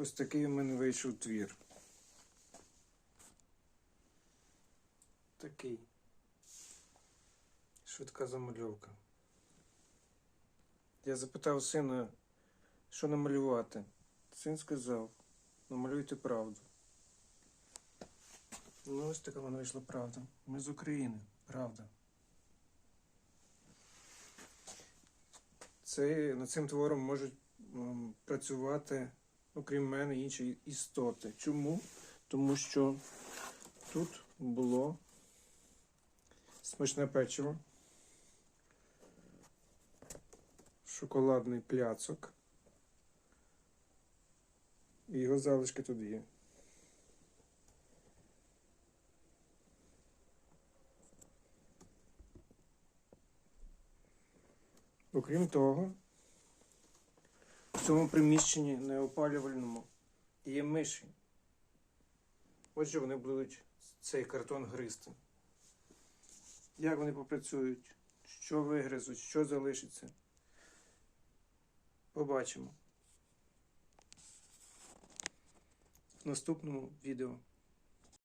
Ось такий у мене вийшов твір. Такий. Швидка замальовка. Я запитав сина, що намалювати. Син сказав, намалюйте правду. Ну, ось така вона вийшла правда. Ми з України, правда. Це, над цим твором можуть працювати, окрім мене, інші істоти. Чому? Тому що тут було смачне печиво, шоколадний пляцок. І його залишки тут є. Окрім того, цьому приміщенні неопалювальному є миші. Отже, вони будуть цей картон гризти. Як вони попрацюють, що вигризуть, що залишиться. Побачимо в наступному відео.